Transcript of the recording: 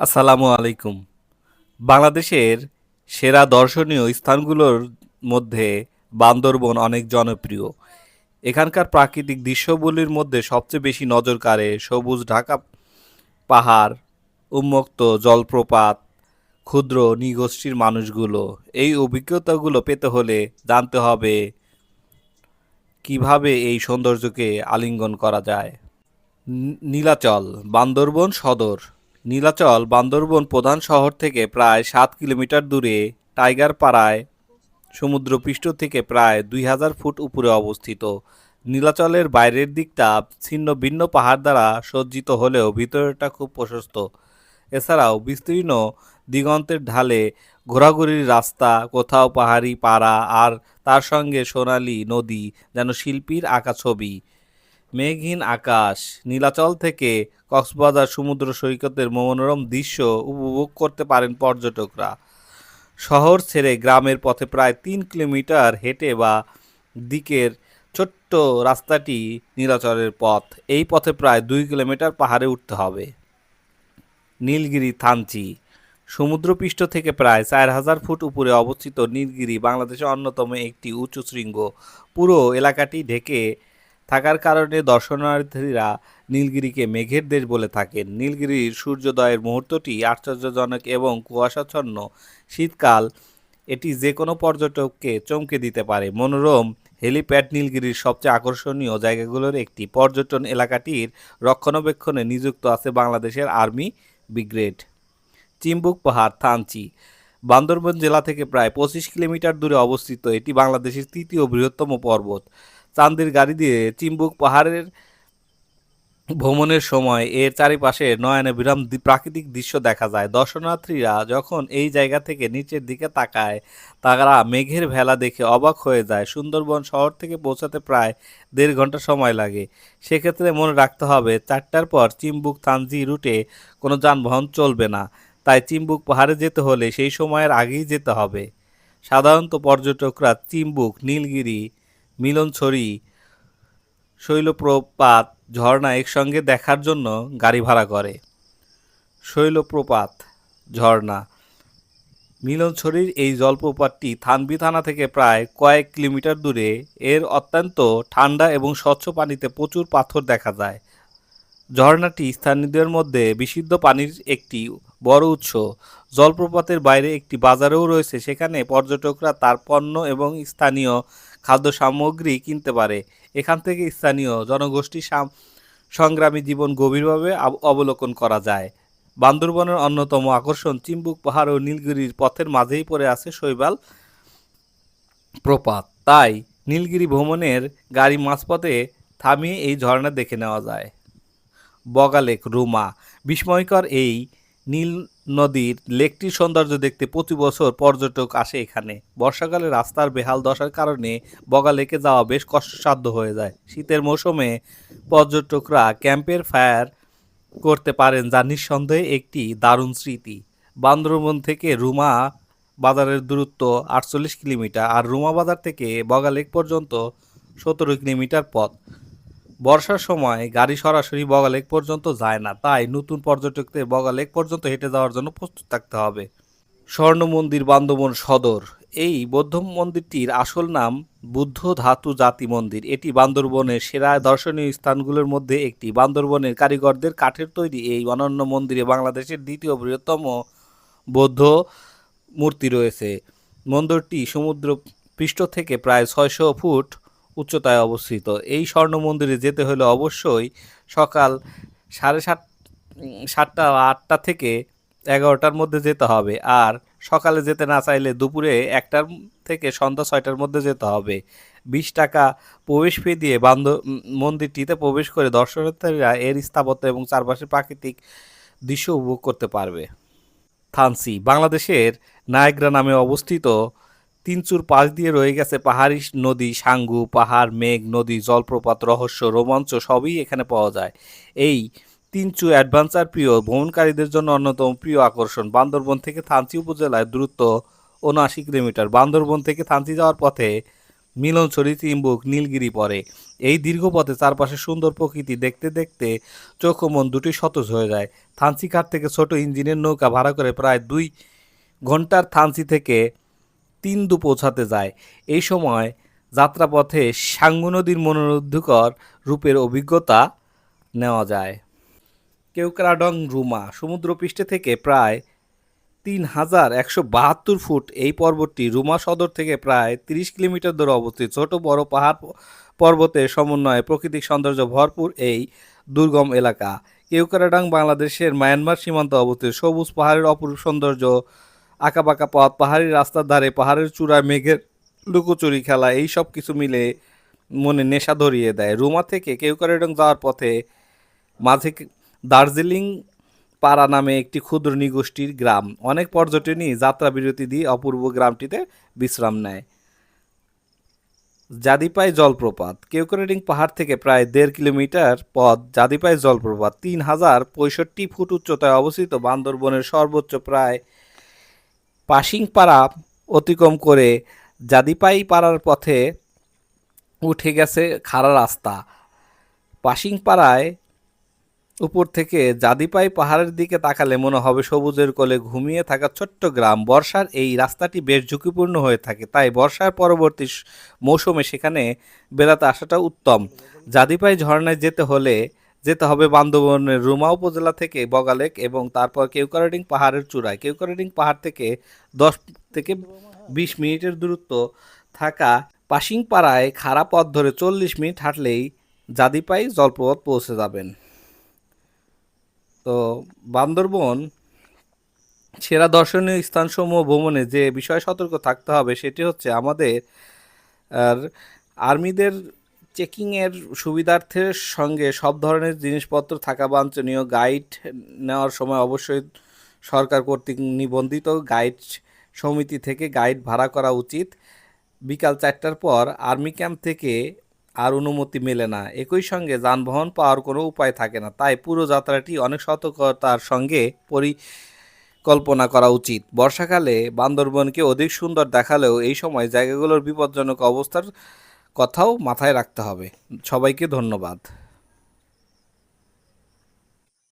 আসসালামু আলাইকুম। বাংলাদেশের সেরা দর্শনীয় স্থানগুলোর মধ্যে বান্দরবন অনেক জনপ্রিয়। এখানকার প্রাকৃতিক দৃশ্যগুলির মধ্যে সবচেয়ে বেশি নজর কাড়ে সবুজ ঢাকা পাহাড়, উন্মুক্ত জলপ্রপাত, ক্ষুদ্র নৃগোষ্ঠীর মানুষগুলো। এই অভিজ্ঞতাগুলো পেতে হলে জানতে হবে কীভাবে এই সৌন্দর্যকে আলিঙ্গন করা যায়। নীলাচল, বান্দরবন সদর। নীলাচল বান্দরবন প্রধান শহর থেকে প্রায় সাত কিলোমিটার দূরে টাইগার পাড়ায় সমুদ্রপৃষ্ঠ থেকে প্রায় দুই হাজার ফুট উপরে অবস্থিত। নীলাচলের বাইরের দিকটা ছিন্ন ভিন্ন পাহাড় দ্বারা সজ্জিত হলেও ভিতরটা খুব প্রশস্ত। এছাড়াও বিস্তীর্ণ দিগন্তের ঢালে ঘোরাঘুরির রাস্তা, কোথাও পাহাড়ি পাড়া আর তার সঙ্গে সোনালী নদী যেন শিল্পীর আঁকা ছবি। মেঘহীন আকাশ, নীলাচল থেকে কক্সবাজার সমুদ্র সৈকতের মনোরম দৃশ্য উপভোগ করতে পারেন পর্যটকরা। শহর ছেড়ে গ্রামের পথে প্রায় তিন কিলোমিটার হেঁটে বা দিকের ছোট্ট রাস্তাটি নীলাচলের পথ। এই পথে প্রায় দুই কিলোমিটার পাহাড়ে উঠতে হবে। নীলগিরি থানচি, সমুদ্রপৃষ্ঠ থেকে প্রায় চার হাজার ফুট উপরে অবস্থিত নীলগিরি বাংলাদেশের অন্যতম একটি উঁচু শৃঙ্গ। পুরো এলাকাটি ঢেকে থাকার কারণে দর্শনার্থীরা নীলগিরিকে মেঘের দেশ বলে থাকেন। নীলগিরির সূর্যোদয়ের মুহূর্তটি আশ্চর্যজনক এবং কুয়াশাচ্ছন্ন। শীতকাল এটি যে কোনো পর্যটককে চমকে দিতে পারে। মনোরম হেলিপ্যাড নীলগিরির সবচেয়ে আকর্ষণীয় জায়গাগুলোর একটি। পর্যটন এলাকাটির রক্ষণাবেক্ষণে নিযুক্ত আছে বাংলাদেশের আর্মি ব্রিগেড। চিম্বুক পাহাড়, থানচি। বান্দরবন জেলা থেকে প্রায় পঁচিশ কিলোমিটার দূরে অবস্থিত, এটি বাংলাদেশের তৃতীয় বৃহত্তম পর্বত। চান্দির গাড়ি দিয়ে চিম্বুক পাহাড়ের ভ্রমণের সময় এর চারিপাশে নয়নে বিরাম প্রাকৃতিক দৃশ্য দেখা যায়। দর্শনার্থীরা যখন এই জায়গা থেকে নিচের দিকে তাকায়, তারা মেঘের ভেলা দেখে অবাক হয়ে যায়। সুন্দরবন শহর থেকে পৌঁছাতে প্রায় দেড় ঘণ্টা সময় লাগে। সেক্ষেত্রে মনে রাখতে হবে, চারটার পর চিম্বুক তানজি রুটে কোনো যানবাহন চলবে না। তাই চিম্বুক পাহাড়ে যেতে হলে সেই সময়ের আগেই যেতে হবে। সাধারণত পর্যটকরা চিম্বুক নীলগিরি মিলনছড়ি শৈলপ্রপাত ঝর্ণা একসঙ্গে দেখার জন্য গাড়ি ভাড়া করে। শৈলপ্রপাত ঝর্ণা মিলনছড়ির এই জলপ্রপাতটি থানবি থানা থেকে প্রায় কয়েক কিলোমিটার দূরে। এর অত্যন্ত ঠান্ডা এবং স্বচ্ছ পানিতে প্রচুর পাথর দেখা যায়। ঝর্ণাটি স্থানীয়দের মধ্যে বিশুদ্ধ পানির একটি বড় উৎস। জলপ্রপাতের বাইরে একটি বাজারও রয়েছে, সেখানে পর্যটকরা তার পণ্য এবং স্থানীয় খাদ্য সামগ্রী কিনতে পারে। এখান থেকে স্থানীয় জনগোষ্ঠী সংগ্রামী জীবন গভীরভাবে অবলোকন করা যায়। বান্দরবনের অন্যতম আকর্ষণ চিম্বুক পাহাড় ও নীলগিরির পথের মাঝেই পড়ে আছে শৈবাল প্রপাত। তাই নীলগিরি ভ্রমণের গাড়ি মাঝপথে থামিয়ে এই ঝর্ণা দেখে নেওয়া যায়। বগালেক রুমা বিস্ময়কর এই নীল নদীর লেকটির সৌন্দর্য দেখতে প্রতি বছর পর্যটক আসে এখানে। বর্ষাকালে রাস্তার বেহাল দশার কারণে বগা লেকে যাওয়া বেশ কষ্টসাধ্য হয়ে যায়। শীতের মৌসুমে পর্যটকরা ক্যাম্পের ফায়ার করতে পারেন, যা নিঃসন্দেহে একটি দারুণ স্মৃতি। বান্দরবন থেকে রুমা বাজারের দূরত্ব আটচল্লিশ কিলোমিটার, আর রুমা বাজার থেকে বগা লেক পর্যন্ত সতেরো কিলোমিটার পথ। বর্ষার সময় গাড়ি সরাসরি বগালেক পর্যন্ত যায় না, তাই নতুন পর্যটকদের বগালেক পর্যন্ত হেঁটে যাওয়ার জন্য প্রস্তুত থাকতে হবে। স্বর্ণ মন্দির বান্দরবন সদর, এই বৌদ্ধ মন্দিরটির আসল নাম বুদ্ধ ধাতু জাতি মন্দির। এটি বান্দরবনের সেরা দর্শনীয় স্থানগুলোর মধ্যে একটি। বান্দরবনের কারিগরদের কাঠের তৈরি এই অনন্য মন্দিরে বাংলাদেশের দ্বিতীয় বৃহত্তম বৌদ্ধ মূর্তি রয়েছে। মন্দিরটি সমুদ্র পৃষ্ঠ থেকে প্রায় ছয়শো ফুট উচ্চতায় অবস্থিত। এই স্বর্ণ মন্দিরে যেতে হলে অবশ্যই সকাল সাড়ে সাত সাতটা আটটা থেকে এগারোটার মধ্যে যেতে হবে। আর সকালে যেতে না চাইলে দুপুরে একটার থেকে সন্ধ্যা ছয়টার মধ্যে যেতে হবে। বিশ টাকা প্রবেশ ফি দিয়ে বান্ধ মন্দিরটিতে প্রবেশ করে দর্শনার্থীরা এর স্থাপত্য এবং চারপাশের প্রাকৃতিক দৃশ্য উপভোগ করতে পারবে। থানসি বাংলাদেশের নায়গ্রা নামে অবস্থিত তিনচুর পাশ দিয়ে রয়ে গেছে পাহাড়ি নদী, সাঙ্গু, পাহাড়, মেঘ, নদী, জলপ্রপাত, রহস্য, রোমাঞ্চ, সবই এখানে পাওয়া যায়। এই তিনচু অ্যাডভেঞ্চার প্রিয় ভ্রমণকারীদের জন্য অন্যতম প্রিয় আকর্ষণ বান্দরবন থেকে থানচি উপজেলায় দ্রুত উনআশি কিলোমিটার। বান্দরবন থেকে থানচি যাওয়ার পথে মিলনছড়ি চিম্বুক নীলগিরি পরে এই দীর্ঘ পথে চারপাশে সুন্দর প্রকৃতি দেখতে দেখতে চোখ মন দুটি সতেজ হয়ে যায়। থানচিঘাট থেকে ছোট ইঞ্জিনের নৌকা ভাড়া করে প্রায় দুই ঘণ্টার থানচি থেকে তিন্দু পৌঁছাতে যায়। এই সময় যাত্রাপথে সাঙ্গু নদীর মনোরুদ্ধকর রূপের অভিজ্ঞতা নেওয়া যায়। কেউক্রাডং রুমা, সমুদ্রপৃষ্ঠ থেকে প্রায় তিন হাজার একশো বাহাত্তর ফুট এই পর্বতটি রুমা সদর থেকে প্রায় তিরিশ কিলোমিটার দূরে অবস্থিত। ছোট বড় পাহাড় পর্বতের সমন্বয়ে প্রাকৃতিক সৌন্দর্য ভরপুর এই দুর্গম এলাকা। কেউকারাডাং বাংলাদেশের মায়ানমার সীমান্তে অবস্থিত। সবুজ পাহাড়ের অপরূপ সৌন্দর্য আঁকাবাঁকা পথ, পাহাড়ি রাস্তার ধারে, পাহাড়ের চূড়ায় মেঘের লুকোচুরি খেলা, এই সব কিছু মিলে মনে নেশা ধরিয়ে দেয়। রুমা থেকে কেউকারাডাং যাওয়ার পথে মাঝে দার্জিলিং পাড়া নামে একটি ক্ষুদ্র নিগোষ্ঠীর গ্রাম। অনেক পর্যটনই যাত্রা বিরতি দিয়ে অপূর্ব গ্রামটিতে বিশ্রাম নেয়। জাদিপাই জলপ্রপাত। কেউকরেডিং পাহাড় থেকে প্রায় দেড় কিলোমিটার পথ জাদিপাই জলপ্রপাত। তিন হাজার পঁয়ষট্টি ফুট উচ্চতায় অবস্থিত বান্দরবনের সর্বোচ্চ প্রায় পাশিংপাড়া অতিক্রম করে জাদিপাই পাড়ার পথে উঠে গেছে খাড়া রাস্তা। পাশিংপাড়ায় উপর থেকে জাদিপাই পাহাড়ের দিকে তাকালে মনে হবে সবুজের কোলে ঘুমিয়ে থাকা ছোট্ট গ্রাম। বর্ষার এই রাস্তাটি বেশ ঝুঁকিপূর্ণ হয়ে থাকে, তাই বর্ষার পরবর্তী মৌসুমে সেখানে বেড়াতে আসাটা উত্তম। জাদিপাই ঝর্ণায় যেতে হলে যেতে হবে বান্দরবনের রুমা উপজেলা থেকে বগালেক এবং তারপর কেউকারাডিং পাহাড়ের চূড়ায়। কেউকারাডিং পাহাড় থেকে দশ থেকে বিশ মিনিটের দূরত্ব থাকা পাশিংপাড়ায় খারাপ পথ ধরে চল্লিশ মিনিট হাঁটলেই জাদিপাই জলপ্রপাত পৌঁছে যাবেন। তো বান্দরবন সেরা দর্শনীয় স্থানসমূহ ভ্রমণে যে বিষয়ে সতর্ক থাকতে হবে সেটি হচ্ছে আমাদের আর আর্মিদের চেকিংয়ের সুবিধার্থের সঙ্গে সব ধরনের জিনিসপত্র থাকা বাঞ্ছনীয় গাইড নেওয়ার সময় অবশ্যই সরকার কর্তৃক নিবন্ধিত গাইড সমিতি থেকে গাইড ভাড়া করা উচিত। বিকাল চারটার পর আর্মি ক্যাম্প থেকে আর অনুমতি মেলে না। একই সঙ্গে যানবাহন পাওয়ার কোনো উপায় থাকে না। তাই পুরো যাত্রাটি অনেক সতর্কতার সঙ্গে পরিকল্পনা করা উচিত। বর্ষাকালে বান্দরবনকে অধিক সুন্দর দেখালেও এই সময় জায়গাগুলোর বিপজ্জনক অবস্থার কথাও মাথায় রাখতে হবে। সবাইকে ধন্যবাদ।